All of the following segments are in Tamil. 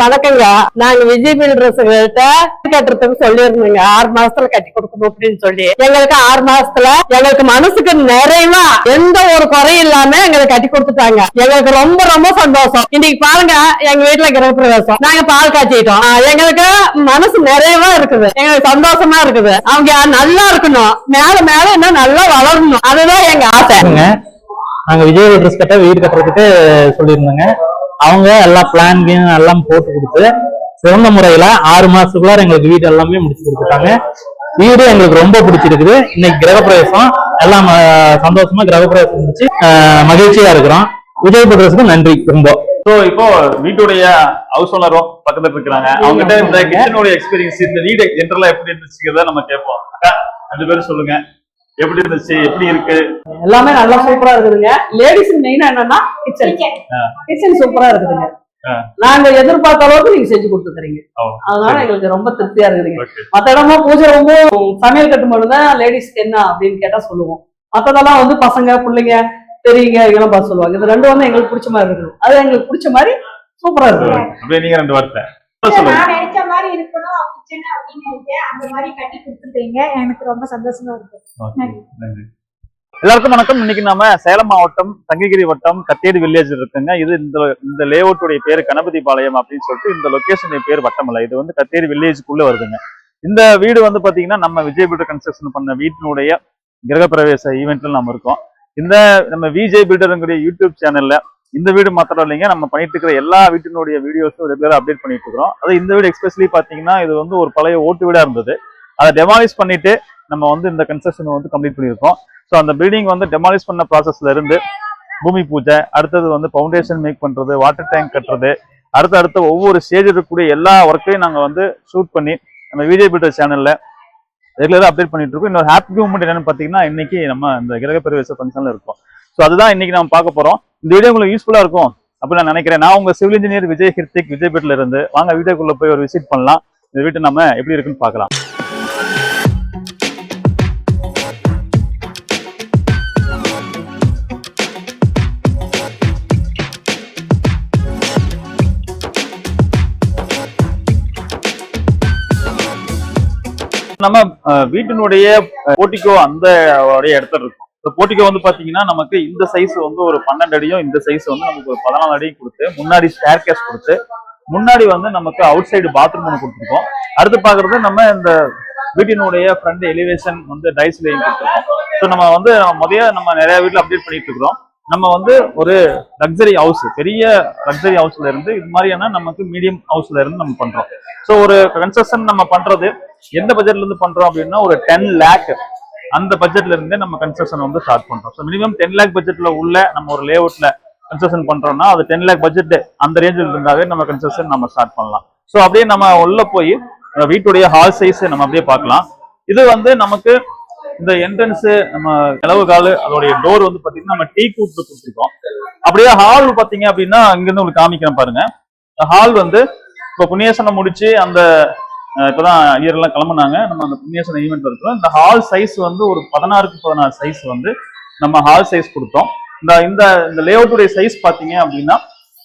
வணக்கங்க. நாங்க விஜய் பில்டர்ஸ்கிட்ட கட்டுறதுக்கு சொல்லியிருந்தோங்க. ஆறு மாசத்துல கட்டி கொடுக்கணும் அப்படின்னு சொல்லி. எங்களுக்கு ஆறு மாசத்துல எங்களுக்கு மனசுக்கு நிறைவா எந்த ஒரு குறையும் இல்லாம எங்களுக்கு கட்டி கொடுத்துட்டாங்க. எங்களுக்கு ரொம்ப ரொம்ப சந்தோஷம். இன்னைக்கு பாருங்க எங்க வீட்டுல கிரகப்பிரவேசம். நாங்க பால் காய்ச்சிட்டோம். எங்களுக்கு மனசு நிறைவா இருக்குது. எங்களுக்கு சந்தோஷமா இருக்குது. அவங்க நல்லா இருக்கணும். மேல மேல இன்னும் நல்லா வளரணும். அதுதான் எங்க ஆசை. நாங்க விஜய் ட்ரெஸ் கட்ட வீடு கட்டுறதுக்கு சொல்லியிருந்தோங்க. அவங்க எல்லா பிளான் எல்லாம் போட்டு கொடுத்து சிறந்த முறையில ஆறு மாசத்துக்குள்ளார எங்களுக்கு வீடு எல்லாமே முடிச்சு கொடுத்துட்டாங்க. வீடு எங்களுக்கு ரொம்ப பிடிச்சிருக்குது. இன்னைக்கு கிரகப்பிரவேசம். எல்லாம் சந்தோஷமா கிரகப்பிரவேசம் முடிச்சு மகிழ்ச்சியா இருக்கிறோம். விஜய் ட்ரெஸ்க்கு நன்றி ரொம்ப. சோ இப்போ வீட்டுடைய ஹவுஸ் ஓனரும் பக்கத்துல இருக்கிறாங்க. அவங்க கிட்ட இந்த கிச்சனுடைய எக்ஸ்பீரியன்ஸ் இந்த வீடு ஜென்ரலா எப்படி இருந்துச்சுங்கிறத நம்ம கேட்போம். ரெண்டு பேரும் சொல்லுங்க. எப்படி இருந்துச்சு? எப்படி இருக்கு? எல்லாமே நல்லா சூப்பரா இருக்குதுங்க. லேடிஸ் மெயினா என்னன்னா கிச்சன் கிச்சன் சூப்பரா இருக்குதுங்க. நாங்க எதிர்பார்த்த அளவுக்கு நீங்க செஞ்சு கொடுத்துக்கிறீங்க. அதனால எங்களுக்கு ரொம்ப திருப்தியா இருக்குதுங்க. மத்த இடமா பூஜை ரூமும் சமையல் கட்டும்போது தான் லேடிஸ்க்கு என்ன அப்படின்னு கேட்டா சொல்லுவோம். மத்ததெல்லாம் வந்து பசங்க பிள்ளைங்க பெரியவங்க இதெல்லாம் பார்த்து சொல்லுவாங்க. இது ரெண்டும் வந்து எங்களுக்கு பிடிச்ச மாதிரி இருக்குது. அது எங்களுக்கு பிடிச்ச மாதிரி சூப்பரா இருக்குது அப்படியே நீங்க ரெண்டு வார்த்தை. மாதிரி இருக்கணும் கிச்சன் அப்படின்னு நினைச்சேன் அந்த மாதிரி கட்டி கொடுத்துருக்கீங்க. எனக்கு ரொம்ப சந்தோஷமா இருக்கு. நன்றி. எல்லாருக்கும் வணக்கம். இன்னைக்கு நாம சேலம் மாவட்டம் தங்ககிரி வட்டம் கத்தேரி வில்லேஜ் இருக்குங்க. இது இந்த இந்த லேஅவுட்டுடைய பேர் கணபதி பாளையம் அப்படின்னு சொல்லிட்டு இந்த லொகேஷனுடைய பேர் வட்டமலை. இது வந்து கத்தேரி வில்லேஜுக்குள்ள வருதுங்க. இந்த வீடு வந்து பாத்தீங்கன்னா நம்ம விஜய் பில்டர் கன்ஸ்ட்ரக்ஷன் பண்ண வீட்டினுடைய கிரகப்பிரவேச ஈவெண்ட்ல நம்ம இருக்கோம். இந்த நம்ம விஜய் பில்டருங்கிற யூடியூப் சேனல்ல இந்த வீடு மாத்திரம் இல்லைங்க. நம்ம பண்ணிட்டு இருக்கிற எல்லா வீட்டினுடைய வீடியோஸும் ரெகுலராக அப்டேட் பண்ணிட்டு இருக்கிறோம். அது இந்த வீடு எக்ஸ்பெஷலி பார்த்தீங்கன்னா இது வந்து ஒரு பழைய ஓட்டு வீடாக இருந்தது. அதை டெமாலிஷ் பண்ணிட்டு நம்ம வந்து இந்த கன்ஸ்ட்ரக்ஷன் வந்து கம்ப்ளீட் பண்ணியிருக்கோம். ஸோ அந்த பில்டிங் வந்து டெமாலிஷ் பண்ண ப்ராசஸ்ல இருந்து பூமி பூஜை அடுத்தது வந்து ஃபவுண்டேஷன் மேக் பண்ணுறது வாட்டர் டேங்க் கட்டுறது அடுத்த அடுத்த ஒவ்வொரு ஸ்டேஜ் இருக்கக்கூடிய எல்லா ஒர்க்கையும் நாங்கள் வந்து ஷூட் பண்ணி நம்ம விஜய் பில்டர் சேனலில் ரெகுலராக அப்டேட் பண்ணிட்டு இருக்கோம். இன்னொரு ஹாப்பி மூமெண்ட் என்னன்னு பார்த்தீங்கன்னா இன்னைக்கு நம்ம இந்த கிரகப்பிரவேச ஃபங்க்ஷனில் இருக்கோம். ஸோ அதுதான் இன்னைக்கு நம்ம பார்க்க போகிறோம் இந்த வீடியோ உங்களுக்கு யூஸ்ஃபுல்லா இருக்கும் அப்படின்னு நான் நினைக்கிறேன். நான் உங்க சிவில் இன்ஜினியர் விஜய் கிருத்திக் விஜய் இருந்து. வாங்க வீடியோக்குள்ளே போய் ஒரு விசிட் பண்ணலாம். இந்த வீட்டை நம்ம எப்படி இருக்குன்னு பார்க்கலாம். நம்ம அஹ், வீட்டினுடைய போட்டிக்கோ அந்த உடைய இடத்துல இருக்கும். இந்த போட்டிக்கோ வந்து பாத்தீங்கன்னா நமக்கு இந்த சைஸ் வந்து ஒரு பன்னெண்டு அடியும் இந்த சைஸ் வந்து நமக்கு ஒரு பதினாலு அடியும் கொடுத்து முன்னாடி ஸ்டேர் கேஸ் கொடுத்து முன்னாடி வந்து நமக்கு அவுட் சைடு பாத்ரூம் ஒன்று கொடுத்துருக்கோம். அடுத்து பாக்குறது நம்ம இந்த வீட்டினுடைய ஃப்ரண்ட் எலிவேஷன் வந்து டைஸ் லைன் கொடுத்துருக்கோம். ஸோ நம்ம வந்து முதல்ல நம்ம நிறைய வீட்டில் அப்டேட் பண்ணிட்டு இருக்கிறோம். நம்ம வந்து ஒரு லக்ஸரி ஹவுஸ் பெரிய லக்ஸரி ஹவுஸ்ல இருந்து இது மாதிரியான நமக்கு மீடியம் ஹவுஸ்ல இருந்து நம்ம பண்றோம். ஸோ ஒரு கன்ஸ்ட்ரக்ஷன் நம்ம பண்றது எந்த பட்ஜெட்ல இருந்து பண்றோம் அப்படின்னா ஒரு டென் லேக் அந்த பட்ஜெட்ல இருந்தே நம்ம கன்ஸ்ட்ரக்ஷன் வந்து ஸ்டார்ட் பண்றோம். ஸோ மினிமம் டென் லேக் பட்ஜெட்ல உள்ள நம்ம ஒரு லேஅவுட்ல கன்ஸ்ட்ரக்ஷன் பண்றோம்னா அது டென் லேக் பட்ஜெட் அந்த ரேஞ்சில் இருந்தாவே நம்ம கன்ஸ்ட்ரக்ஷன் நம்ம ஸ்டார்ட் பண்ணலாம். ஸோ அப்படியே நம்ம உள்ள போய் வீட்டுடைய ஹால் சைஸ் நம்ம அப்படியே பார்க்கலாம். இது வந்து நமக்கு இந்த என்ட்ரன்ஸ் நம்ம நிலவு கால் அதோடைய டோர் வந்து பாத்தீங்கன்னா நம்ம டீ கூட்டு கொடுத்துருக்கோம். அப்படியே ஹால் பாத்தீங்க அப்படின்னா இங்கிருந்து உங்களுக்கு காமிக்கிறேன் பாருங்க. ஹால் வந்து இப்போ புண்ணியசனம் முடிச்சு அந்த இப்போதான் ஐயர்லாம் கிளம்புனாங்க. நம்ம அந்த புண்ணியாசன ஈவெண்ட் இருக்கிறோம் இந்த ஹால் சைஸ் வந்து ஒரு பதினாறுக்கு பதினாறு சைஸ் வந்து நம்ம ஹால் சைஸ் கொடுத்தோம். இந்த இந்த இந்த லேஅவுட்டுடைய சைஸ் பார்த்தீங்க அப்படின்னா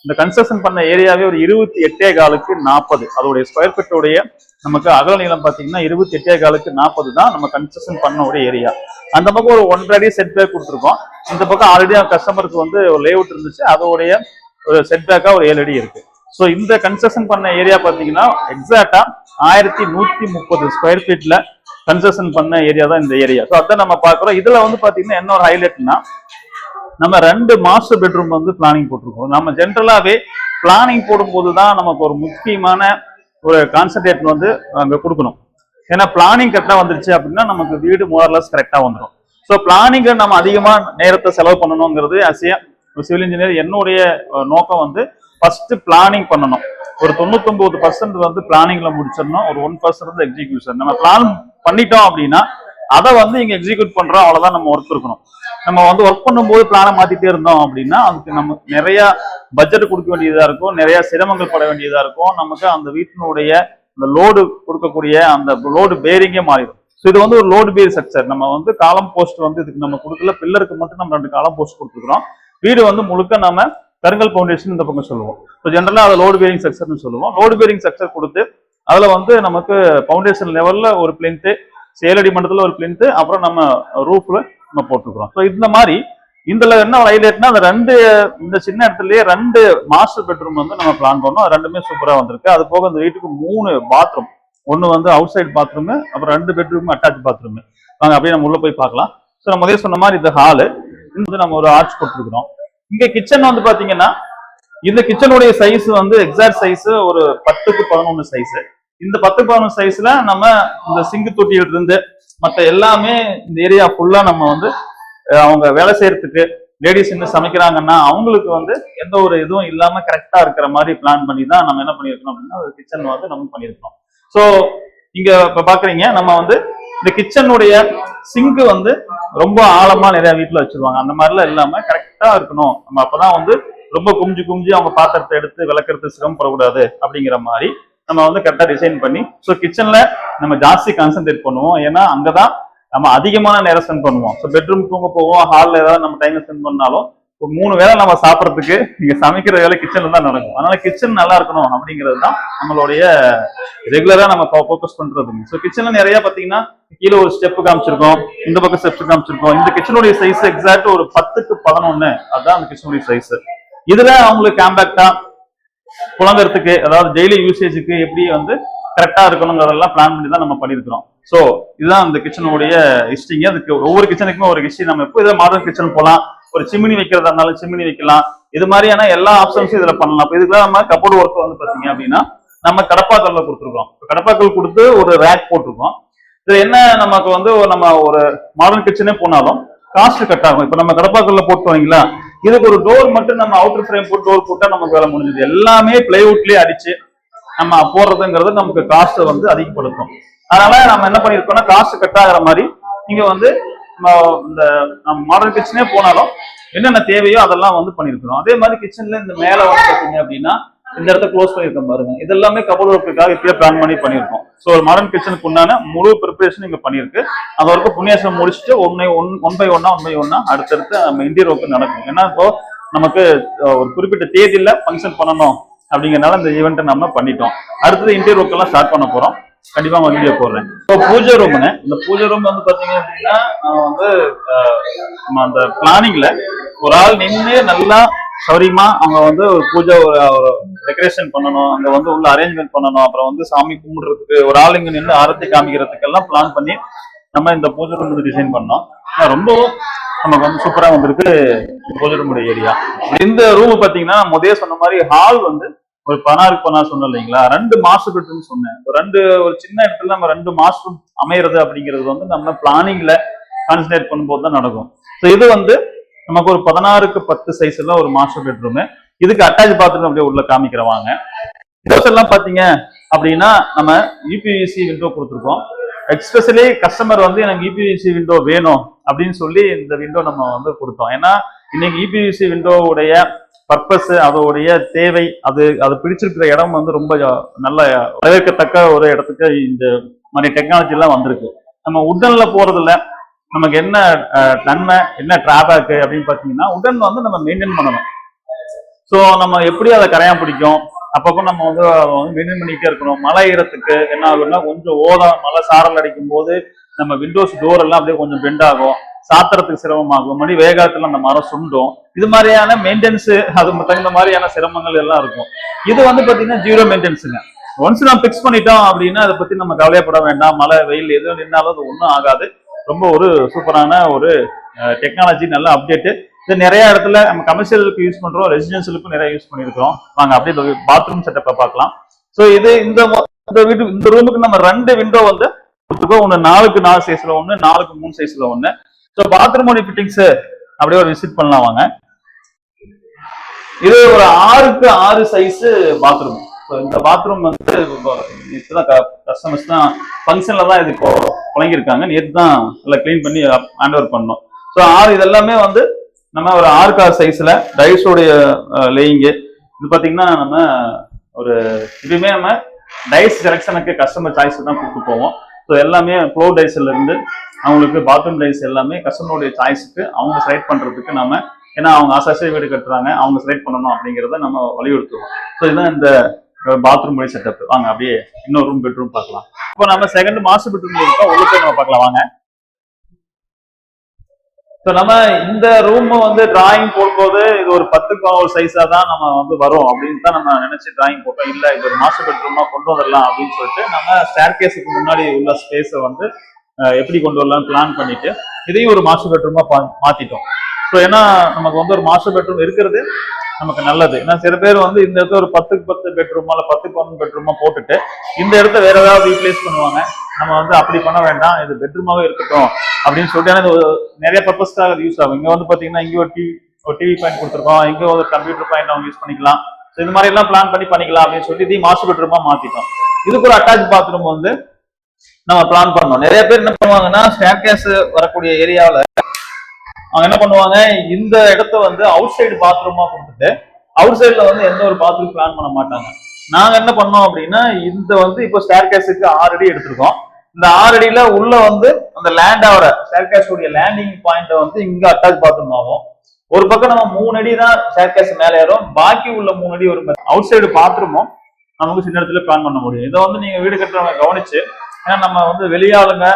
இந்த கன்ஸ்ட்ரக்ஷன் பண்ண ஏரியாவே ஒரு இருபத்தி எட்டே காலுக்கு நாற்பது அதோடைய ஸ்கொயர் ஃபீட்டோடைய நமக்கு அகல நீளம் பார்த்தீங்கன்னா இருபத்தி எட்டே காலுக்கு நாற்பது தான் நம்ம கன்ஸ்ட்ரக்ஷன் பண்ண ஒரு ஏரியா அந்த பக்கம் ஒரு ஒன்றரை அடி செட் பேக் கொடுத்துருக்கோம். இந்த பக்கம் ஆல்ரெடி கஸ்டமருக்கு வந்து ஒரு லேஅவுட் இருந்துச்சு. அதோடைய ஒரு செட் பேக்காக ஒரு ஏழு அடி இருக்குது ஸோ இந்த கன்ஸ்ட்ரக்ஷன் பண்ண ஏரியா பார்த்தீங்கன்னா எக்ஸாக்டா ஆயிரத்தி நூத்தி முப்பது ஸ்கொயர் ஃபீட்ல கன்ஸ்ட்ரக்ஷன் பண்ண ஏரியா தான் இந்த ஏரியா ஸோ அதை நம்ம பார்க்குறோம். இதுல வந்து பார்த்தீங்கன்னா என்ன ஒரு ஹைலைட்னா நம்ம ரெண்டு மாஸ்டர் பெட்ரூம் வந்து பிளானிங் போட்டிருக்கோம். நம்ம ஜென்ரலாகவே பிளானிங் போடும்போது தான் நமக்கு ஒரு முக்கியமான ஒரு கான்சன்ட்ரேட் வந்து அங்கே கொடுக்கணும். ஏன்னா பிளானிங் கரெக்டாக வந்துருச்சு அப்படின்னா நமக்கு வீடு மோரலஸ் கரெக்டாக வந்துடும் ஸோ பிளானிங்கை நம்ம அதிகமாக நேரத்தை செலவு பண்ணணுங்கிறது அசியம் ஒரு சிவில் இன்ஜினியர் என்னுடைய நோக்கம் வந்து ஃபர்ஸ்ட் பிளானிங் பண்ணணும். ஒரு தொண்ணூத்தொன்பது பர்சன்ட் வந்து பிளானிங்ல முடிச்சிடணும். ஒரு ஒன் பர்சன்ட் வந்து எக்ஸிக்யூஷன் நம்ம பிளான் பண்ணிட்டோம் அப்படின்னா அதை வந்து இங்க எக்ஸிக்யூட் பண்றோம். அவ்வளவுதான் நம்ம ஒர்க் இருக்கணும். நம்ம வந்து ஒர்க் பண்ணும்போது பிளானை மாத்திட்டே இருந்தோம் அப்படின்னா அதுக்கு நம்ம நிறைய பட்ஜெட் கொடுக்க வேண்டியதா இருக்கும். நிறைய சிரமங்கள் பட வேண்டியதா இருக்கும். நமக்கு அந்த வீட்டினுடைய அந்த லோடு கொடுக்கக்கூடிய அந்த லோடு பேரிங்கே மாறிடும். ஸோ இது வந்து ஒரு லோடு பேர் ஸ்ட்ரக்சர் நம்ம வந்து காலம் போஸ்ட் வந்து இதுக்கு நம்ம கொடுக்கல. பில்லருக்கு மட்டும் நம்ம ரெண்டு காலம் போஸ்ட் கொடுத்துருக்கோம் வீடு வந்து முழுக்க நம்ம கருங்கல் ஃபவுண்டேஷன் இந்த பக்கம் சொல்லுவோம். ஸோ ஜென்ரலாக அதை லோடு பேரிங் ஸ்ட்ரக்சர்னு சொல்லுவோம். லோடு பேரிங் ஸ்ட்ரக்சர் கொடுத்து அதில் வந்து நமக்கு ஃபவுண்டேஷன் லெவலில் ஒரு பிளின்த்து சேலடி மண்டலத்தில் ஒரு பிளின்த்து அப்புறம் நம்ம ரூஃபில் நம்ம போட்டுருக்குறோம். ஸோ இந்த மாதிரி இதுல என்ன ஹைலைட்னா அந்த ரெண்டு இந்த சின்ன இடத்துலயே ரெண்டு மாஸ்டர் பெட்ரூம் வந்து நம்ம பிளான் பண்ணோம். ரெண்டுமே சூப்பரா வந்திருக்கு. அது போக அந்த வீட்டுக்கு மூணு பாத்ரூம் ஒன்று வந்து அவுட் சைடு பாத்ரூம் அப்புறம் ரெண்டு பெட்ரூம் அட்டாச் பாத்ரூம் நாங்கள் அப்படியே நம்ம உள்ள போய் பார்க்கலாம். ஸோ நம்ம முதல்ல சொன்ன மாதிரி இந்த ஹாலு இது வந்து நம்ம ஒரு ஆர்ச் கொடுத்துருக்குறோம் இங்க கிச்சன் வந்து பாத்தீங்கன்னா இந்த கிச்சனுடைய சைஸ் வந்து எக்ஸாக்ட் சைஸ் ஒரு பத்துக்கு பதினொன்று சைஸ் இந்த பத்து பதினொன்று சைஸ்ல நம்ம இந்த சிங்கு தொட்டியில இருந்து மற்ற எல்லாமே இந்த ஏரியா ஃபுல்லா நம்ம வந்து அவங்க வேலை செய்யறதுக்கு லேடிஸ் இன்னும் சமைக்கிறாங்கன்னா அவங்களுக்கு வந்து எந்த ஒரு இதுவும் இல்லாம கரெக்டா இருக்கிற மாதிரி பிளான் பண்ணி தான் நம்ம என்ன பண்ணியிருக்கோம் அப்படின்னா ஒரு கிச்சன் வந்து நம்ம பண்ணியிருக்கோம் ஸோ இங்க இப்ப பாக்குறீங்க நம்ம வந்து இந்த கிச்சனுடைய சிங்கு வந்து ரொம்ப ஆழமா நிறைய வீட்டுல வச்சிருவாங்க. அந்த மாதிரிலாம் இல்லாம கரெக்டா இருக்கணும். நம்ம அப்பதான் வந்து ரொம்ப குமிஞ்சு குமிஞ்சு அவங்க பாத்திரத்தை எடுத்து விளக்குறது சிரமப்படக்கூடாது அப்படிங்கிற மாதிரி நம்ம வந்து கரெக்டா டிசைன் பண்ணி ஸோ கிச்சன்ல நம்ம ஜாஸ்தி கான்சென்ட்ரேட் பண்ணுவோம். ஏன்னா அங்கதான் நம்ம அதிகமான நேரம் ஸ்பெண்ட் பண்ணுவோம். ஸோ பெட்ரூம் தூங்க போவோம் ஹாலில் ஏதாவது நம்ம டைம் ஸ்பெண்ட் பண்ணாலும் இப்போ மூணு வேளை நம்ம சாப்பிட்றதுக்கு நீங்க சமைக்கிற வேலை கிச்சன்ல தான் நடக்கும். அதனால கிச்சன் நல்லா இருக்கணும் அப்படிங்கிறது தான் நம்மளுடைய ரெகுலரா நம்ம ஃபோக்கஸ் பண்றதுங்க. ஸோ கிச்சன்ல நிறைய பாத்தீங்கன்னா கீழே ஒரு ஸ்டெப் காமிச்சிருக்கோம். இந்த பக்கம் ஸ்டெப் காமிச்சிருக்கோம். இந்த கிச்சனுடைய சைஸ் எக்ஸாக்ட் ஒரு பத்துக்கு பதினொன்னு. அதுதான் அந்த கிச்சனுடைய சைஸ் இதுல அவங்களுக்கு காம்பேக்டா புழங்கறதுக்கு அதாவது டெய்லி யூசேஜுக்கு எப்படி வந்து கரெக்டா இருக்கணுங்கிறதெல்லாம் பிளான் பண்ணி தான் நம்ம பண்ணியிருக்கிறோம். ஸோ இதுதான் அந்த கிச்சனுடைய ஹிஸ்டிங்க அதுக்கு ஒவ்வொரு கிச்சனுக்குமே ஒரு ஹிஸ்டரி நம்ம எப்போ இதில் மாடர்ன் கிச்சன் போகலாம் ஒரு சிமினி வைக்கிறதா இருந்தாலும் சிமினி வைக்கலாம். இது மாதிரியான எல்லா ஆப்ஷன்ஸும் இதுல பண்ணலாம். இப்போ இதுக்குலாம் நம்ம கபோர்டு ஒர்க் வந்து பாத்தீங்க அப்படின்னா நம்ம கடப்பாக்கல்ல கொடுத்துருக்கோம் கடப்பாக்கல் கொடுத்து ஒரு ரேக் போட்டிருக்கோம். இது என்ன நமக்கு வந்து நம்ம ஒரு மாடர்ன் கிச்சனே போனாலும் காஸ்ட் கட் ஆகும். இப்போ நம்ம கடப்பாக்கல்ல போட்டு வைங்களா இதுக்கு ஒரு டோர் மட்டும் நம்ம அவுட்டர் ஃப்ரேம் போட்டு டோர் போட்டா நமக்கு வேலை முடிஞ்சது. எல்லாமே பிளைவுட்லயே அடிச்சு நம்ம போடுறதுங்கிறது நமக்கு காஸ்ட் வந்து அதிகப்படுத்தும். அதனால நம்ம என்ன பண்ணிருக்கோம்னா காஸ்ட் கட் ஆகிற மாதிரி நீங்க வந்து நம்ம இந்த நம்ம மாடர்ன் கிச்சனே போனாலும் என்னென்ன தேவையோ அதெல்லாம் வந்து பண்ணிருக்கிறோம். அதே மாதிரி கிச்சன்ல இந்த மேல வந்து பாத்தீங்க அப்படின்னா இந்த இடத்த க்ளோஸ் பண்ணியிருக்கோம் பாருங்க. இது எல்லாமே கபோர்ட் ஒர்க்குக்காக இப்பயே பிளான் பண்ணி பண்ணியிருக்கோம். ஸோ ஒரு மாடர்ன் கிச்சனுக்கு உண்டான முழு ப்ரிப்பரேஷன் இங்கே பண்ணியிருக்கு. அது வரைக்கும் புண்ணியாசனம் முடிச்சுட்டு ஒன்னு ஒன் ஒன் பை ஒன்னா ஒன் பை ஒன்னா அடுத்தடுத்து நம்ம இந்தியர் ஒர்க்கு நடக்கும். ஏன்னா இப்போ நமக்கு ஒரு குறிப்பிட்ட தேதியில ஃபங்க்ஷன் பண்ணணும் அப்படிங்கிறனால இந்த ஈவெண்ட்டை நம்ம பண்ணிட்டோம். அடுத்தது இன்டீரியர் ஒர்க் எல்லாம் ஸ்டார்ட் பண்ண போறோம். கண்டிப்பா நான் வீடியோ போடுறேன். இப்போ பூஜை ரூம்னு இந்த பூஜை ரூம் வந்து பாத்தீங்க அப்படின்னா நான் வந்து நம்ம அந்த பிளானிங்ல ஒரு ஆள் நின்று நல்லா சௌரியமா அவங்க வந்து ஒரு பூஜை ஒரு டெக்கரேஷன் பண்ணணும் அங்க வந்து உள்ள அரேஞ்ச்மெண்ட் பண்ணணும் அப்புறம் வந்து சாமி கும்பிடுறதுக்கு ஒரு ஆள் இங்க நின்று ஆரத்தி காமிக்கிறதுக்கெல்லாம் பிளான் பண்ணி நம்ம இந்த பூஜை ரூம் டிசைன் பண்ணோம். ரொம்ப ரொம்பவும் நமக்கு வந்து சூப்பரா வந்திருக்கு பூஜை ரூமுடைய ஏரியா இந்த ரூம் பாத்தீங்கன்னா முதல்ல சொன்ன மாதிரி ஹால் வந்து ஒரு பதினாறு பதினாறு சொன்னோம் இல்லைங்களா? ரெண்டு மாஸ்டர் பெட்ரூம் சொன்னேன். ஒரு ரெண்டு ஒரு சின்ன இடத்துல நம்ம ரெண்டு மாஸ்டர் அமையிறது அப்படிங்கிறது வந்து நம்ம பிளானிங்ல கான்சன்ட்ரேட் பண்ணும்போது தான் நடக்கும். ஸோ இது வந்து நமக்கு ஒரு பதினாறுக்கு பத்து சைஸ்ல ஒரு மாஸ்டர் பெட்ரூமு இதுக்கு அட்டாச் பாத்ரூம் அப்படியே உள்ள காமிக்கிறவாங்க விண்டோஸ் எல்லாம் பாத்தீங்க அப்படின்னா நம்ம யூபிவிசி விண்டோ கொடுத்துருக்கோம். எக்ஸ்பெஷலி கஸ்டமர் வந்து எனக்கு இபிவிசி விண்டோ வேணும் அப்படின்னு சொல்லி இந்த விண்டோ நம்ம வந்து கொடுத்தோம். ஏன்னா இன்னைக்கு இபிவிசி விண்டோவுடைய பர்பஸ் அதோடைய தேவை அது அது பிடிச்சிருக்கிற இடம் வந்து ரொம்ப நல்ல வரவேற்கத்தக்க ஒரு இடத்துக்கு இந்த மாதிரி டெக்னாலஜி எல்லாம் வந்திருக்கு. நம்ம உடல்ல போறதுல நமக்கு என்ன நன்மை என்ன டிராபேக் அப்படின்னு பார்த்தீங்கன்னா உடன் வந்து நம்ம மெயின்டைன் பண்ணணும். ஸோ நம்ம எப்படி அதை கரையான் பிடிக்கும்? அப்பப்போ நம்ம வந்து அதை வந்து மெயின்டைன் பண்ணிக்கிட்டே இருக்கணும். மழை ஈரத்துக்கு என்ன ஆகும்னா கொஞ்சம் ஓதம் மழை சாரல் அடிக்கும் போது நம்ம விண்டோஸ் டோர் எல்லாம் அப்படியே கொஞ்சம் பெண்ட் ஆகும். சாத்துறதுக்கு சிரமமாகும். மறுபடி வேகத்தில் அந்த மரம் சுண்டும். இது மாதிரியான மெயின்டெனன்ஸ் அது தகுந்த மாதிரியான சிரமங்கள் எல்லாம் இருக்கும். இது வந்து பார்த்தீங்கன்னா ஜீரோ மெயின்டெனன்ஸுங்க ஒன்ஸ் நம்ம ஃபிக்ஸ் பண்ணிட்டோம் அப்படின்னா அதை பற்றி நம்ம கவலையப்பட வேண்டாம். மழை வெயில் எதுவும் நின்னாலும் அது ஒன்றும் ஆகாது. ரொம்ப ஒரு சூப்பரான ஒரு டெக்னாலஜி நல்ல அப்டேட்டு இது நிறைய இடத்துல நம்ம கமர்ஷியலுக்கு யூஸ் பண்றோம் ரெசிடென்சியலுக்கும் நிறைய யூஸ் பண்ணியிருக்கிறோம். வாங்க அப்படியே பாத்ரூம் செட்டப்பை பார்க்கலாம். ஸோ இது இந்த இந்த வீட்டு இந்த ரூமுக்கு நம்ம ரெண்டு விண்டோ வந்து கொடுத்துருக்கோம். ஒன்று நாலுக்கு நாலு சைஸ்ல ஒன்று நாலுக்கு மூணு சைஸ்ல ஒன்று ஸோ பாத்ரூமோட ஃபிட்டிங்ஸ் அப்படியே ஒரு விசிட் பண்ணலாம் வாங்க. இது ஒரு ஆறுக்கு ஆறு சைஸ் பாத்ரூம் இந்த பாத்ரூம் வந்து இப்பதான் கஸ்டமர்ஸ் தான் ஃபங்க்ஷன்ல தான் இது இப்போ வழங்கியிருக்காங்க. நேற்று தான் நல்லா க்ளீன் பண்ணி ஹேண்ட் ஓவர் பண்ணோம். ஸோ ஆறு இதெல்லாமே வந்து நம்ம ஒரு ஆறு கார் சைஸ்ல டைஸோடைய லேயிங்கு இது பார்த்தீங்கன்னா நம்ம ஒரு இதுவுமே நம்ம டைஸ் செலெக்ஷனுக்கு கஸ்டமர் சாய்ஸ் தான் கூப்பிட்டு போவோம். ஸோ எல்லாமே ப்ளோ டைஸ்ல இருந்து அவங்களுக்கு பாத்ரூம் டைஸ் எல்லாமே கஸ்டமருடைய சாய்ஸுக்கு அவங்க செலக்ட் பண்றதுக்கு நம்ம ஏன்னா அவங்க ஆசாசிய வீடு கட்டுறாங்க அவங்க செலக்ட் பண்ணணும் அப்படிங்கிறத நம்ம வலியுறுத்துவோம். ஸோ இதுதான் இந்த பாத்ரூம் மொழி செட்டப் வாங்க அப்படியே இன்னொரு ரூம் பெட்ரூம் பார்க்கலாம். இப்போ நம்ம செகண்ட் மாஸ்டர் பெட்ரூம் இருக்கோம். உள்ள போய் நம்ம பார்க்கலாம். வாங்க. ஸோ நம்ம இந்த ரூம் வந்து டிராயிங் போடும்போது இது ஒரு பத்துக்கு ஒரு சைஸா தான் நம்ம வந்து வரும் அப்படின்னு தான் நம்ம நினைச்சு டிராயிங் போட்டோம். இல்ல இது ஒரு மாஸ்டர் பெட்ரூமா கொண்டு வந்துடலாம் அப்படின்னு சொல்லிட்டு நம்ம ஸ்டேர் கேஸுக்கு முன்னாடி உள்ள ஸ்பேஸை வந்து எப்படி கொண்டு வரலாம்னு பிளான் பண்ணிட்டு இதையும் ஒரு மாஸ்டர் பெட்ரூமா மாத்திட்டோம். ஸோ ஏன்னா நமக்கு வந்து ஒரு மாஸ்டர் பெட்ரூம் இருக்கிறது. நமக்கு நல்லது. ஏன்னா சில பேர் வந்து இந்த இடத்துல ஒரு பத்துக்கு பத்து பெட்ரூமா இல்ல பத்துக்கு பன்னெண்டு பெட்ரூமா போட்டுட்டு இந்த இடத்த வேற ஏதாவது ரீப்ளேஸ் பண்ணுவாங்க. நம்ம வந்து அப்படி பண்ண வேண்டாம். இது பெட்ரூமாவே இருக்கட்டும் அப்படின்னு சொல்லிட்டு ஏன்னா இது நிறைய பர்பஸ்க்காக யூஸ் ஆகும். இங்க வந்து பாத்தீங்கன்னா இங்க ஒரு டிவி ஒரு டிவி பாயிண்ட் கொடுத்துருக்கோம். இங்க ஒரு கம்ப்யூட்டர் பாயிண்ட் அவங்க யூஸ் பண்ணிக்கலாம். இது மாதிரி எல்லாம் பிளான் பண்ணி பண்ணிக்கலாம் அப்படின்னு சொல்லிட்டு இதையும் மாஸ்டர் பெட்ரூமா மாத்திட்டோம். இதுக்கு ஒரு அட்டாச் பாத்ரூம் வந்து நம்ம பிளான் பண்ணோம். நிறைய பேர் என்ன பண்ணுவாங்கன்னா ஸ்டாக்கேஸ் வரக்கூடிய ஏரியாவில் அவங்க என்ன பண்ணுவாங்க இந்த இடத்த வந்து அவுட் சைடு பாத்ரூமா கொடுத்துட்டு அவுட் சைடுல வந்து எந்த ஒரு பாத்ரூம் பிளான் பண்ண மாட்டாங்க. நாங்க என்ன பண்ணோம் அப்படின்னா இந்த வந்து இப்போ ஸ்டேர் கேஸுக்கு ஆறு அடி எடுத்திருக்கோம். இந்த ஆறு அடியில உள்ள வந்து அந்த லேண்ட் ஆகிற ஸ்டேர் லேண்டிங் பாயிண்ட் வந்து இங்க அட்டாச் பாத்ரூம் ஆகும். ஒரு பக்கம் நம்ம மூணு அடி தான் ஸ்டேர் கேஸ் மேலே ஏறும். பாக்கி உள்ள மூணு அடி ஒரு அவுட் சைடு பாத்ரூமும் நமக்கு சின்ன இடத்துல பிளான் பண்ண முடியும். இதை வந்து நீங்க வீடு கட்டுறவங்க கவனிச்சு ஏன்னா நம்ம வந்து வெளியாளுங்க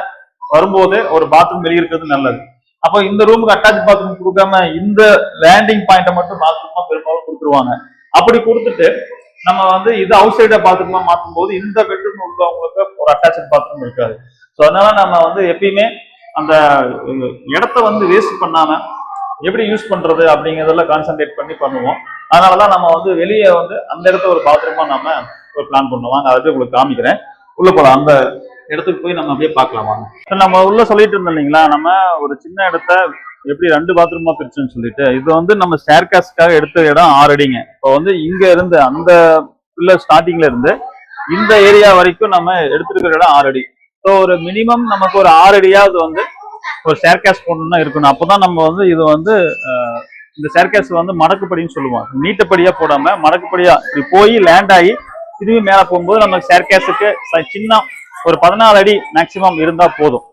வரும்போது ஒரு பாத்ரூம் வெளியே இருக்கிறது நல்லது. அப்போ இந்த ரூமுக்கு அட்டாச் பாத்ரூம் கொடுக்காம இந்த லேண்டிங் பாயிண்ட்டை மட்டும் பாத்ரூமா பெரும்பாலும் கொடுத்துருவாங்க. அப்படி கொடுத்துட்டு நம்ம வந்து இது அவுட் சைட பாத்ரூமா மாற்றும் போது இந்த பெட்ரூம் உள்ளவங்களுக்கு ஒரு அட்டாச் பாத்ரூம் இருக்காது. ஸோ அதனால நம்ம வந்து எப்பயுமே அந்த இடத்த வந்து வேஸ்ட் பண்ணாம எப்படி யூஸ் பண்றது அப்படிங்கிறதெல்லாம் கான்சென்ட்ரேட் பண்ணி பண்ணுவோம். அதனாலதான் நம்ம வந்து வெளியே வந்து அந்த இடத்த ஒரு பாத்ரூமா நம்ம ஒரு பிளான் பண்ணுவாங்க அதை உங்களுக்கு காமிக்கிறேன். உள்ள போலாம். அந்த இடத்துக்கு போய் நம்ம அப்படியே பார்க்கலாம்? வாங்க நம்ம உள்ள சொல்லிட்டு இருந்தோம் இல்லைங்களா? நம்ம ஒரு சின்ன இடத்த எப்படி ரெண்டு பாத்ரூமா பிரிச்சுன்னு சொல்லிட்டு இது வந்து நம்ம ஷேர் காஸ்ட்காக எடுத்த இடம் ஆறு அடிங்க. இப்போ வந்து இங்க இருந்து அந்த உள்ள ஸ்டார்டிங்ல இருந்து இந்த ஏரியா வரைக்கும் நம்ம எடுத்துருக்கிற இடம் ஆறு அடி. ஸோ ஒரு மினிமம் நமக்கு ஒரு ஆறு அடியாவது வந்து ஒரு ஷேர் கேஸ் போடணும்னா இருக்கணும். அப்போதான் நம்ம வந்து இது வந்து இந்த ஸ்டேர் வந்து மடக்குப்படின்னு சொல்லுவோம். நீட்டப்படியா போடாம மடக்குப்படியா இப்படி போய் லேண்ட் ஆகி திரும்பி மேலே போகும்போது நம்ம ஸ்டேர் சின்ன ஒரு பதினாலு அடி மேக்சிமம் இருந்தா போதும்.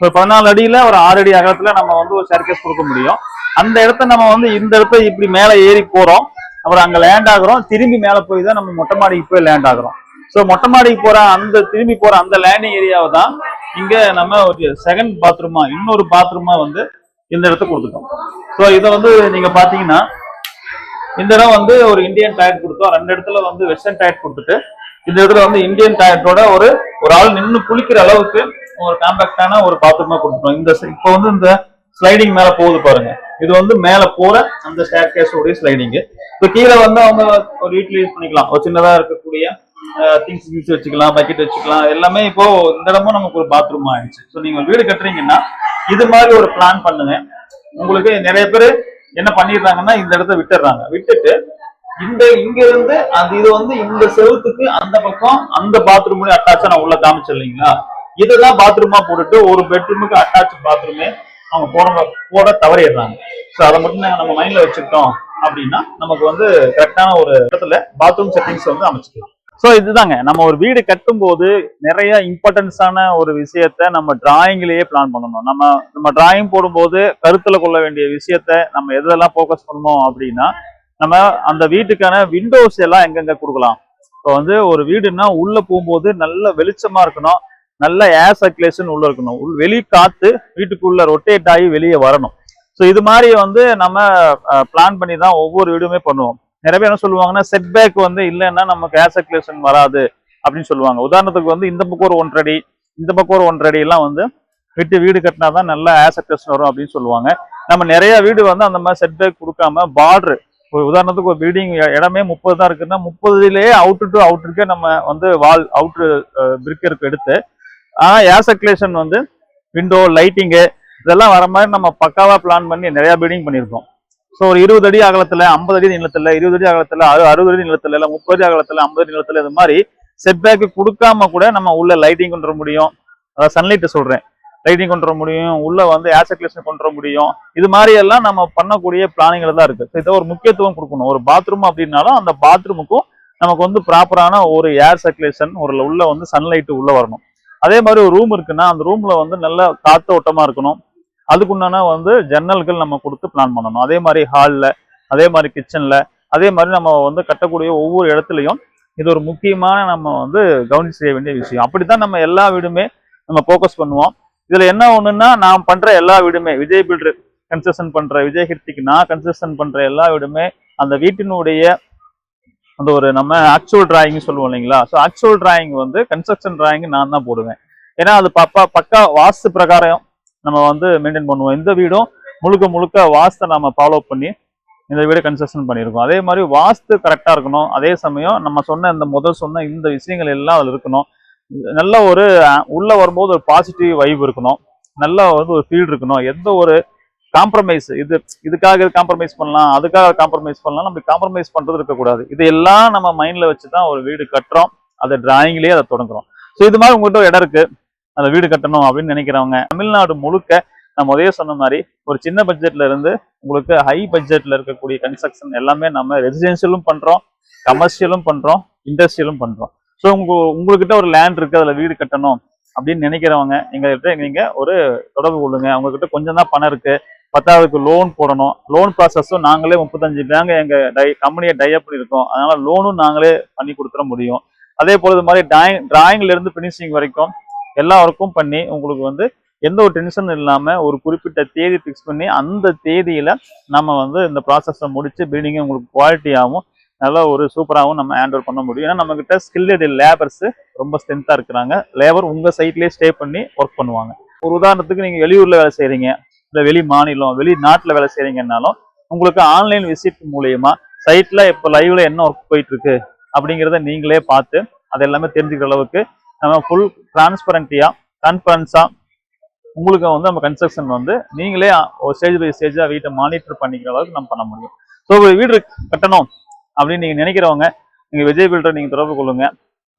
ஒரு பதினாலு அடியில ஒரு ஆறு அடி அகலத்துல நம்ம வந்து ஒரு சர்க்கேஸ் கொடுக்க முடியும். அந்த இடத்த நம்ம வந்து இந்த இடத்த இப்படி மேல ஏறி போறோம். அப்புறம் அங்க லேண்ட் ஆகுறோம். திரும்பி மேல போய் தான் நம்ம மொட்டை மாடிக்கு போய் லேண்ட் ஆகுறோம். ஸோ மொட்டை மாடிக்கு போற அந்த திரும்பி போற அந்த லேண்டிங் ஏரியாவை தான் இங்க நம்ம ஒரு செகண்ட் பாத்ரூமா இன்னொரு பாத்ரூமா வந்து இந்த இடத்த கொடுத்துட்டோம். ஸோ இதை வந்து நீங்க பாத்தீங்கன்னா இந்த இடம் வந்து ஒரு இந்தியன் டாய்லெட் கொடுத்தோம். ரெண்டு இடத்துல வந்து வெஸ்டர்ன் டாய்லெட் கொடுத்துட்டு இந்த இடத்துல வந்து இந்தியன் டாய்லெட்டோட ஒரு ஒரு ஆள் நின்று குளிக்கிற அளவுக்கு ஒரு காம்பாக்டான ஒரு பாத்ரூமா கொடுத்துருவோம் இந்த இப்போ வந்து இந்த ஸ்லைடிங் மேல போகுது பாருங்க. இது வந்து மேல போற அந்த ஸ்டேர் கேஸோடைய ஸ்லைடிங் இப்போ கீழே வந்து அவங்க ஒரு வீட்ல யூஸ் பண்ணிக்கலாம். ஒரு சின்னதா இருக்கக்கூடிய திங்ஸ் திங்ஸ் வச்சுக்கலாம் பக்கெட் வச்சுக்கலாம். எல்லாமே இப்போ இந்த இடமும் நமக்கு ஒரு பாத்ரூம் ஆயிடுச்சு. ஸோ நீங்க வீடு கட்டுறீங்கன்னா இது மாதிரி ஒரு பிளான் பண்ணுங்க. உங்களுக்கு நிறைய பேர் என்ன பண்ணிடுறாங்கன்னா இந்த இடத்த விட்டுடுறாங்க. விட்டுட்டு இந்த இங்க இருந்து அந்த இது வந்து இந்த செவுத்துக்கு அந்த பக்கம் அந்த பாத்ரூம் அட்டாச்சா நான் உள்ள காமிச்சு இல்லைங்களா? இதுதான் பாத்ரூமா போட்டுட்டு ஒரு பெட்ரூமுக்கு அட்டாச் பாத்ரூமே அவங்க போட போட தவறிடுறாங்க. ஸோ அதை மட்டும் நாங்க நம்ம மைண்ட்ல வச்சுக்கிட்டோம் அப்படின்னா நமக்கு வந்து கரெக்டான ஒரு இடத்துல பாத்ரூம் செட்டிங்ஸ் வந்து அமைச்சுக்கலாம். ஸோ இதுதாங்க. நம்ம ஒரு வீடு கட்டும்போது நிறைய இம்பார்ட்டன்ஸான ஒரு விஷயத்த நம்ம டிராயிங்லேயே பிளான் பண்ணணும். நம்ம நம்ம டிராயிங் போடும்போது கருத்தில் கொள்ள வேண்டிய விஷயத்த நம்ம எதெல்லாம் ஃபோக்கஸ் பண்ணணும் அப்படின்னா நம்ம அந்த வீட்டுக்கான விண்டோஸ் எல்லாம் எங்கெங்க கொடுக்கலாம்? இப்போ வந்து ஒரு வீடுன்னா உள்ள போகும்போது நல்ல வெளிச்சமா இருக்கணும். நல்ல ஏர் சர்க்குலேஷன் உள்ள இருக்கணும். உள் வெளி காத்து வீட்டுக்குள்ள ரொட்டேட் ஆகி வெளியே வரணும். ஸோ இது மாதிரி வந்து நம்ம பிளான் பண்ணி தான் ஒவ்வொரு வீடுமே பண்ணுவோம். நிறைய பேர் என்ன சொல்லுவாங்கன்னா செட் பேக் வந்து இல்லைன்னா நமக்கு ஏர் சர்க்குலேஷன் வராது அப்படின்னு சொல்லுவாங்க. உதாரணத்துக்கு வந்து இந்த பக்கம் ஒரு ஒன்றரை இந்த பக்கம் ஒரு ஒன்றரை எல்லாம் வந்து விட்டு வீடு கட்டினா தான் நல்ல ஏர் சர்க்குலேஷன் வரும் அப்படின்னு சொல்லுவாங்க. நம்ம நிறைய வீடு வந்து அந்த மாதிரி செட் பேக் கொடுக்காம பார்டர் ஒரு உதாரணத்துக்கு ஒரு பில்டிங் இடமே முப்பது தான் இருக்குன்னா முப்பதுலேயே அவுட்டு டு அவுட்ருக்கே நம்ம வந்து வால் அவுட்ரு பிரிக்கருக்கு எடுத்து. ஆனால் ஏர் சர்க்குலேஷன் வந்து விண்டோ லைட்டிங்கு இதெல்லாம் வர மாதிரி நம்ம பக்காவா பிளான் பண்ணி நிறைய பில்டிங் பண்ணியிருக்கோம். ஸோ ஒரு இருபது அடி அகலத்துல ஐம்பது அடி நிலத்தில் இருபது அடி அகலத்துல அறு- அறுபது அடி நிலத்தில் இல்லை முப்பது அடி அகலத்துல ஐம்பது அடி நீளத்துல இது மாதிரி செட் கொடுக்காம கூட நம்ம உள்ள லைட்டிங் கொண்டு வர முடியும். அதாவது சன்லைட் சொல்றேன். லைட்டிங் கொண்டு வர முடியும் உள்ள வந்து ஏர் சர்க்குலேஷன் கொண்டு வர முடியும். இது மாதிரி எல்லாம் நம்ம பண்ணக்கூடிய பிளானிங்கில் தான் இருக்கு. இதை ஒரு முக்கியத்துவம் கொடுக்கணும். ஒரு பாத்ரூம் அப்படின்னாலும் அந்த பாத்ரூமுக்கும் நமக்கு வந்து ப்ராப்பரான ஒரு ஏர் சர்க்குலேஷன் ஒரு உள்ள வந்து சன்லைட் உள்ள வரணும். அதே மாதிரி ஒரு ரூம் இருக்குன்னா அந்த ரூம்ல வந்து நல்ல காத்தோட்டமா இருக்கணும். அதுக்குண்டான வந்து ஜன்னல்கள் நம்ம கொடுத்து பிளான் பண்ணணும். அதே மாதிரி ஹாலில் அதே மாதிரி கிச்சனில் அதே மாதிரி நம்ம வந்து கட்டக்கூடிய ஒவ்வொரு இடத்துலையும் இது ஒரு முக்கியமான நம்ம வந்து கவனிச்சு செய்ய வேண்டிய விஷயம். அப்படித்தான் நம்ம எல்லா வீடுமே நம்ம ஃபோக்கஸ் பண்ணுவோம். இதுல என்ன ஒண்ணுன்னா நான் பண்ற எல்லா வீடுமே விஜய் பில்டர் கன்ஸ்ட்ரக்ஷன் பண்ற விஜய் ஹிருத்திக்கு நான் கன்ஸ்ட்ரக்ஷன் பண்ற எல்லா வீடுமே அந்த வீட்டினுடைய அந்த ஒரு நம்ம ஆக்சுவல் டிராயிங் சொல்லுவோம் இல்லைங்களா? ஸோ ஆக்சுவல் டிராயிங் வந்து கன்ஸ்ட்ரக்ஷன் டிராயிங் நான் தான் போடுவேன். ஏன்னா அது பப்பா பக்கா வாஸ்து பிரகாரம் நம்ம வந்து மெயின்டைன் பண்ணுவோம். இந்த வீடும் முழுக்க முழுக்க வாஸ்தை நம்ம ஃபாலோ பண்ணி இந்த வீடு கன்ஸ்ட்ரக்ஷன் பண்ணியிருக்கோம். அதே மாதிரி வாஸ்து கரெக்டாக இருக்கணும். அதே சமயம் நம்ம சொன்ன இந்த முதல் சொன்ன இந்த விஷயங்கள் எல்லாம் அதில் இருக்கணும். நல்ல ஒரு உள்ளே வரும்போது ஒரு பாசிட்டிவ் வைப் இருக்கணும். நல்லா வந்து ஒரு ஃபீல் இருக்கணும். எந்த ஒரு காம்ப்ரமைஸ் இது இதுக்காக காம்ப்ரமைஸ் பண்ணலாம் அதுக்காக காம்ப்ரமைஸ் பண்ணலாம் நம்ம காம்ப்ரமைஸ் பண்ணுறது இருக்கக்கூடாது. இது எல்லாம் நம்ம மைண்டில் வச்சு தான் ஒரு வீடு கட்டுறோம். அதை டிராயிங்லேயே அதை தொடங்குறோம். ஸோ இது மாதிரி உங்கள்கிட்ட இடம் இருக்குது அந்த வீடு கட்டணும் அப்படின்னு நினைக்கிறவங்க தமிழ்நாடு முழுக்க நம்ம உதய சொன்ன மாதிரி ஒரு சின்ன பட்ஜெட்ல இருந்து உங்களுக்கு ஹை பட்ஜெட்ல இருக்கக்கூடிய கன்ஸ்ட்ரக்ஷன் எல்லாமே நம்ம ரெசிடென்சியலும் பண்றோம் கமர்ஷியலும் பண்றோம் இண்டஸ்ட்ரியலும் பண்றோம். ஸோ உங்க உங்ககிட்ட ஒரு லேண்ட் இருக்கு அதில் வீடு கட்டணும் அப்படின்னு நினைக்கிறவங்க எங்ககிட்ட நீங்க ஒரு தொடர்பு கொள்ளுங்க. அவங்ககிட்ட கொஞ்சம் தான் பணம் இருக்கு. பத்தாவதுக்கு லோன் போடணும். லோன் ப்ராசஸும் நாங்களே முப்பத்தஞ்சு பேங்க் எங்க டை கம்பெனியை டைப் இருக்கோம் அதனால லோனும் நாங்களே பண்ணி கொடுத்துட முடியும். அதே போல இது மாதிரி டிராயிங் டிராயிங்ல இருந்து ஃபினிஷிங் வரைக்கும் எல்லா ஒர்க்கும் பண்ணி உங்களுக்கு வந்து எந்த ஒரு டென்ஷன் இல்லாமல் ஒரு குறிப்பிட்ட தேதி ஃபிக்ஸ் பண்ணி அந்த தேதியில் நம்ம வந்து இந்த ப்ராசஸை முடித்து பில்டிங்கை உங்களுக்கு குவாலிட்டியாகவும் நல்லா ஒரு சூப்பராகவும் நம்ம ஹேண்டில் பண்ண முடியும். ஏன்னா நம்மக்கிட்ட ஸ்கில்டு லேபர்ஸு ரொம்ப ஸ்ட்ரென்த்தாக இருக்கிறாங்க. லேபர் உங்கள் சைட்லேயே ஸ்டே பண்ணி ஒர்க் பண்ணுவாங்க. ஒரு உதாரணத்துக்கு நீங்கள் வெளியூரில் வேலை செய்கிறீங்க இல்லை வெளி மாநிலம் வெளிநாட்டில் வேலை செய்கிறீங்கன்னாலும் உங்களுக்கு ஆன்லைன் விசிட் மூலயமா சைட்டில் இப்போ லைவில் என்ன ஒர்க் போயிட்டுருக்கு அப்படிங்கிறத நீங்களே பார்த்து அது எல்லாமே தெரிஞ்சுக்கிற அளவுக்கு நம்ம ஃபுல் டிரான்ஸ்பரண்ட்டியாக கான்ஃபரன்ஸாக உங்களுக்கு வந்து நம்ம கன்ஸ்ட்ரக்ஷன் வந்து நீங்களே ஒரு ஸ்டேஜ் பை ஸ்டேஜாக வீட்டை மானிட்டர் பண்ணிக்கிற அளவுக்கு நம்ம பண்ண முடியும். ஸோ வீடு கட்டணும். அப்படின்னு நீங்க நினைக்கிறவங்க நீங்க விஜய் பில்டர் நீங்க தொடர்பு கொள்ளுங்க.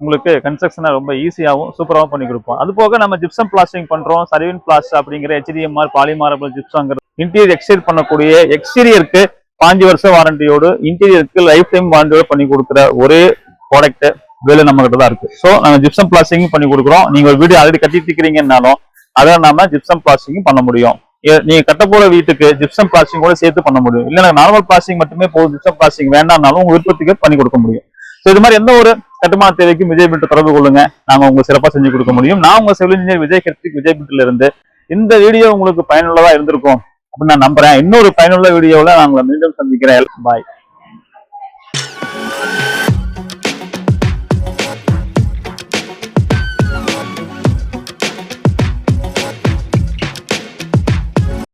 உங்களுக்கு கன்ஸ்ட்ரக்ஷனை ரொம்ப ஈஸியாகவும் சூப்பராகவும் பண்ணி கொடுப்போம். அது போக நம்ம ஜிப்சம் பிளாஸ்டிங் பண்றோம் சர்வின் பிளாஸ்ட் அப்படிங்கிற ஹெச்டிஎம்ஆர் பாலிமாரபிள் ஜிப்சங்கிற இன்டீரியர் எக்ஸ்டீரியர் பண்ணக்கூடிய எக்ஸ்டீரியருக்கு பாஞ்சு வருஷம் வாரண்டியோடு இன்டீரியருக்கு லைஃப் டைம் வாரண்டியோடு பண்ணி கொடுக்குற ஒரே ப்ராடக்ட் வேலை நம்ம கிட்ட தான் இருக்கு. ஸோ நாங்கள் ஜிப்சம் பிளாஸ்டிங் பண்ணி கொடுக்குறோம். நீங்கள் ஒரு வீடு ஆல்ரெடி கட்டிட்டு இருக்கிறீங்கன்னாலும் அதை நாம ஜிப்சம் பிளாஸ்டிங் பண்ண முடியும். நீங்க கட்ட போற வீட்டுக்கு ஜிப்சம் பிளாஸ்டிங் கூட சேர்த்து பண்ண முடியும். இல்ல நார்மல் பிளாஸ்டிங் மட்டுமே போதும். ஜிப்சம் பிளாஸ்டிங் வேண்டாம்னாலும் உங்க விருப்பத்துக்கு பண்ணி கொடுக்க முடியும். ஸோ இது மாதிரி எந்த ஒரு கட்டுமான தேவைக்கும் விஜய் பில்டர் தொடர்பு கொள்ளுங்க. நாங்க உங்களுக்கு சிறப்பா செஞ்சு கொடுக்க முடியும். நான் உங்க சிவில் இன்ஜினியர் விஜய் கர்த்திக் விஜய் பில்டர்ல இருந்து இந்த வீடியோ உங்களுக்கு பயனுள்ளதா இருந்திருக்கும் அப்படின்னு நான் நம்புறேன். இன்னொரு பயனுள்ள வீடியோவில் நான் உங்களை மீண்டும் சந்திக்கிறேன். பாய்